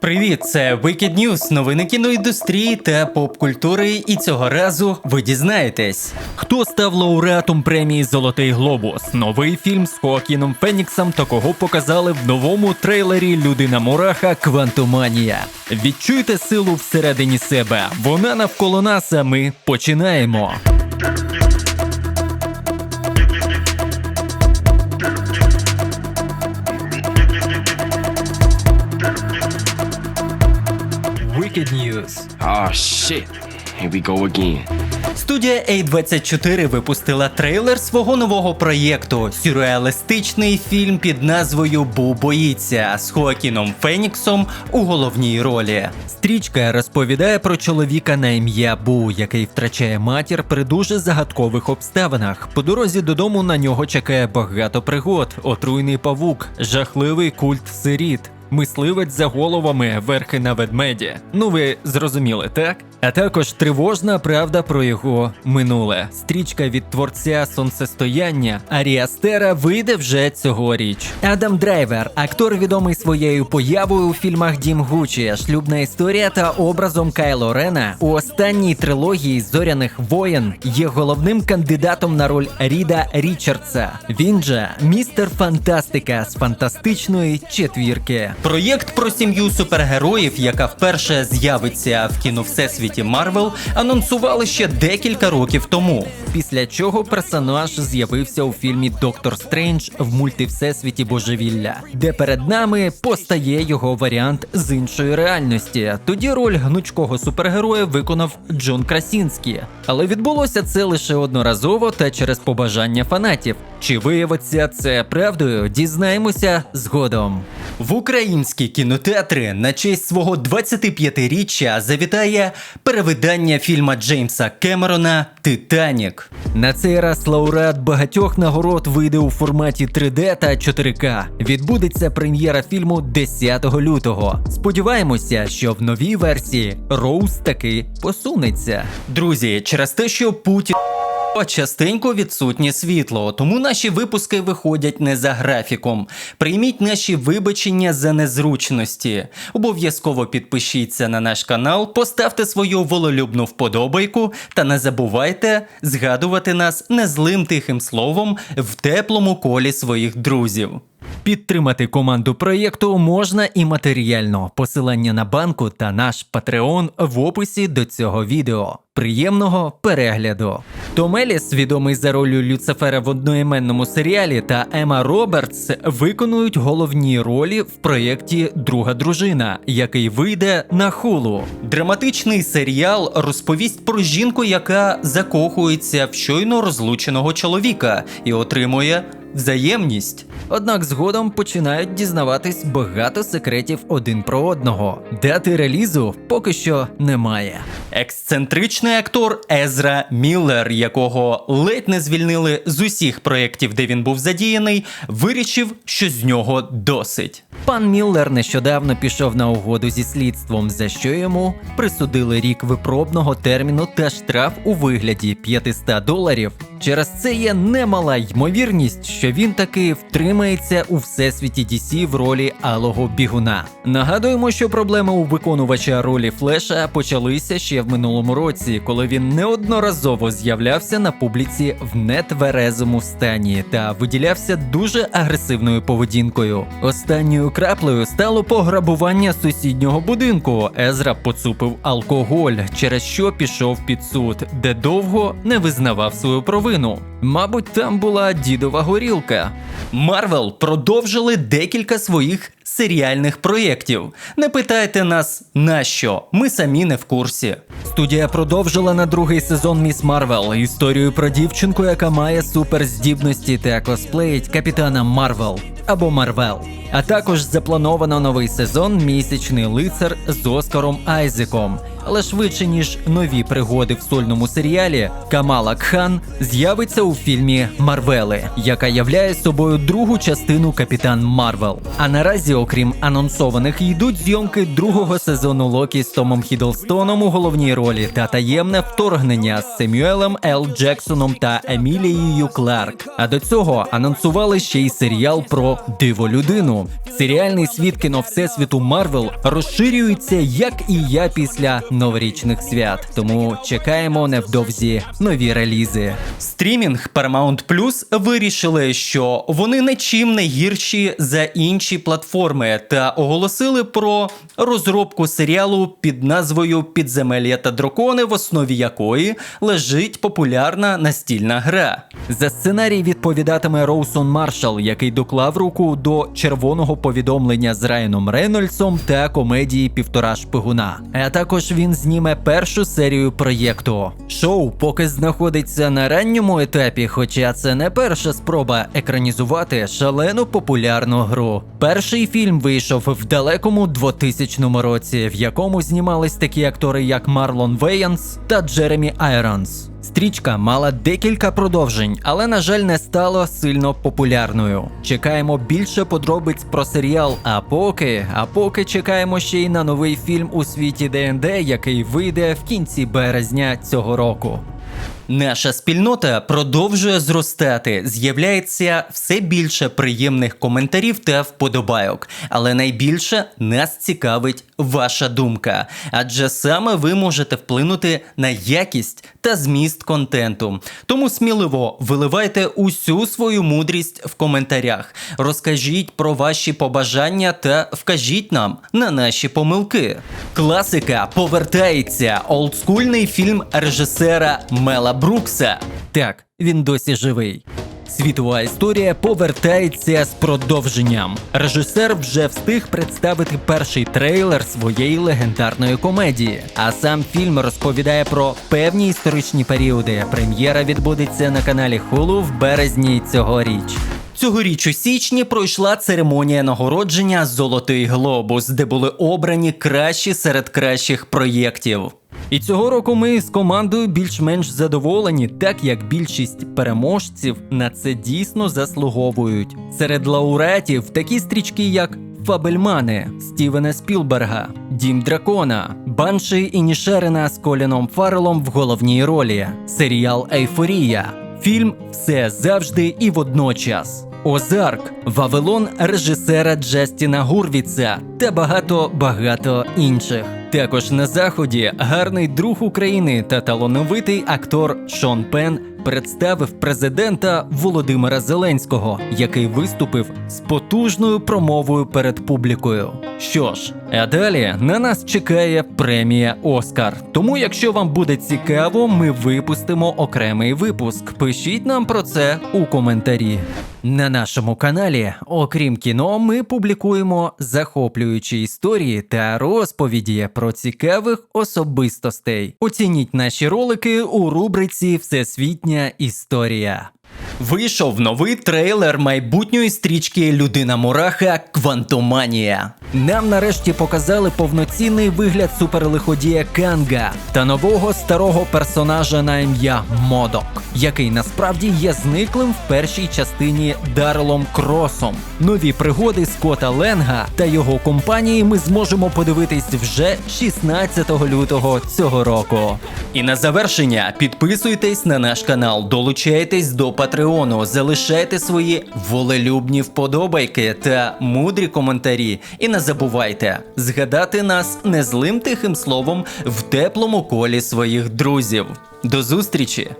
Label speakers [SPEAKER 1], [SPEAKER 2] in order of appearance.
[SPEAKER 1] Привіт, це Wicked News, новини кіноіндустрії та поп-культури. І цього разу ви дізнаєтесь, хто став лауреатом премії Золотий Глобус, новий фільм з Хоакіном Феніксом та кого показали в новому трейлері Людина Мураха Квантоманія. Відчуйте силу всередині себе. Вона навколо нас. А ми починаємо. Wicked News.
[SPEAKER 2] Oh shit. Here we go again.
[SPEAKER 1] Студія A24 випустила трейлер свого нового проєкту сюрреалістичний фільм під назвою Бу боїться з Хоакіном Феніксом у головній ролі. Стрічка розповідає про чоловіка на ім'я Бу, який втрачає матір при дуже загадкових обставинах. По дорозі додому на нього чекає багато пригод, отруйний павук, жахливий культ сиріт. Мисливець за головами верхи на ведмеді. Ну ви зрозуміли, так? А також тривожна правда про його минуле. Стрічка від творця сонцестояння Аріастера вийде вже цьогоріч. Адам Драйвер, актор відомий своєю появою у фільмах Дім Гучі, шлюбна історія та образом Кайло Рена у останній трилогії зоряних воєн є головним кандидатом на роль Ріда Річардса. Він же містер Фантастика з фантастичної четвірки. Проєкт про сім'ю супергероїв, яка вперше з'явиться в кіно всесвіті Марвел, анонсували ще декілька років тому. Після чого персонаж з'явився у фільмі Доктор Стрендж в мультивсесвіті Божевілля, де перед нами постає його варіант з іншої реальності. Тоді роль гнучкого супергероя виконав Джон Красінський. Але відбулося це лише одноразово та через побажання фанатів. Чи виявиться це правдою? Дізнаємося згодом. В українські кінотеатри на честь свого 25-річчя завітає перевидання фільма Джеймса Кемерона Титанік. На цей раз лауреат багатьох нагород вийде у форматі 3D та 4К. Відбудеться прем'єра фільму 10 лютого. Сподіваємося, що в новій версії Роуз таки посунеться. Друзі, через те, що Путін. Частенько відсутнє світло, тому наші випуски виходять не за графіком. Прийміть наші вибачення за незручності. Обов'язково підпишіться на наш канал, поставте свою вололюбну вподобайку та не забувайте згадувати нас незлим тихим словом в теплому колі своїх друзів. Підтримати команду проєкту можна і матеріально. Посилання на банку та наш Patreon в описі до цього відео. Приємного перегляду. Том Еліс, відомий за ролью Люцифера в одноіменному серіалі, та Ема Робертс виконують головні ролі в проєкті Друга дружина, який вийде на хулу. Драматичний серіал розповість про жінку, яка закохується в щойно розлученого чоловіка і отримує взаємність. Однак згодом починають дізнаватись багато секретів один про одного. Дати релізу поки що немає. Ексцентричний актор Езра Міллер, якого ледь не звільнили з усіх проєктів, де він був задіяний, вирішив, що з нього досить. Пан Міллер нещодавно пішов на угоду зі слідством, за що йому присудили рік випробного терміну та штраф у вигляді 500 доларів. Через це є немала ймовірність, що він таки втримається у всесвіті DC в ролі алого бігуна. Нагадуємо, що проблеми у виконувача ролі Флеша почалися ще в минулому році, коли він неодноразово з'являвся на публіці в нетверезому стані та виділявся дуже агресивною поведінкою. Останньою краплею стало пограбування сусіднього будинку. Езра поцупив алкоголь, через що пішов під суд, де довго не визнавав свою провину. Мабуть, там була дідова горілка. Марвел продовжили декілька своїх серіальних проєктів. Не питайте нас на що, ми самі не в курсі. Студія продовжила на другий сезон Міс Марвел історію про дівчинку, яка має суперздібності та косплеїть капітана Марвел або Марвел. А також заплановано новий сезон Місячний лицар з Оскаром Айзеком. Але швидше ніж нові пригоди в сольному серіалі, Камала Кхан з'явиться у фільмі Марвели, яка являє собою другу частину Капітан Марвел. А наразі, окрім анонсованих, йдуть зйомки другого сезону Локі з Томом Хіддлстоном у головній ролі та таємне вторгнення з Семюелем Л. Джексоном та Емілією Кларк. А до цього анонсували ще й серіал про диво людину. Серіальний світ кіно Всесвіту Марвел розширюється, як і я після новорічних свят. Тому чекаємо невдовзі нові релізи. Стрімінг Paramount Plus вирішили, що вони нічим не гірші за інші платформи та оголосили про розробку серіалу під назвою Підземелля та дракони, в основі якої лежить популярна настільна гра. За сценарій відповідатиме Роусон Маршал, який доклав руку до червоного повідомлення з Райаном Рейнольдсом та комедії Півтора шпигуна. А також він зніме першу серію проєкту. Шоу поки знаходиться на ранньому етапі, хоча це не перша спроба екранізувати шалену популярну гру. Перший фільм вийшов в далекому 2000 році, в якому знімались такі актори, як Марлон Веянс та Джеремі Айронс. Стрічка мала декілька продовжень, але, на жаль, не стала сильно популярною. Чекаємо більше подробиць про серіал. А поки, а поки чекаємо ще й на новий фільм у світі ДНД, який вийде в кінці березня цього року. Наша спільнота продовжує зростати. З'являється все більше приємних коментарів та вподобайок. Але найбільше нас цікавить ваша думка, адже саме ви можете вплинути на якість та зміст контенту. Тому сміливо виливайте усю свою мудрість в коментарях. Розкажіть про ваші побажання та вкажіть нам на наші помилки. Класика повертається олдскульний фільм режисера Мела Брукса. Так, він досі живий. Світова історія повертається з продовженням. Режисер вже встиг представити перший трейлер своєї легендарної комедії. А сам фільм розповідає про певні історичні періоди. Прем'єра відбудеться на каналі Hulu в березні цьогоріч. Цьогоріч у січні пройшла церемонія нагородження Золотий глобус, де були обрані кращі серед кращих проєктів. І цього року ми з командою більш-менш задоволені, так як більшість переможців на це дійсно заслуговують. Серед лауреатів такі стрічки, як Фабельмани Стівена Спілберга, Дім Дракона, Банші і Нішерина з Коліном Фаррелом в головній ролі, серіал Ейфорія, фільм Все завжди і водночас. Озарк, Вавилон режисера Джастіна Гурвіца та багато багато інших. Також на заході. Гарний друг України та талановитий актор Шон Пен представив президента Володимира Зеленського, який виступив з потужною промовою перед публікою. Що ж, а далі на нас чекає премія Оскар. Тому, якщо вам буде цікаво, ми випустимо окремий випуск. Пишіть нам про це у коментарі. На нашому каналі, окрім кіно, ми публікуємо захоплюючі історії та розповіді про цікавих особистостей. Оцініть наші ролики у рубриці Всесвітня історія. Вийшов новий трейлер майбутньої стрічки Людина Мураха Квантоманія. Нам нарешті показали повноцінний вигляд суперлиходія Канга та нового старого персонажа на ім'я Модок, який насправді є зниклим в першій частині Дарлом Кросом. Нові пригоди Скота Ленга та його компанії ми зможемо подивитись вже 16 лютого цього року. І на завершення підписуйтесь на наш канал, долучайтесь до Патреону, залишайте свої волелюбні вподобайки та мудрі коментарі. І не забувайте згадати нас незлим тихим словом в теплому колі своїх друзів. До зустрічі!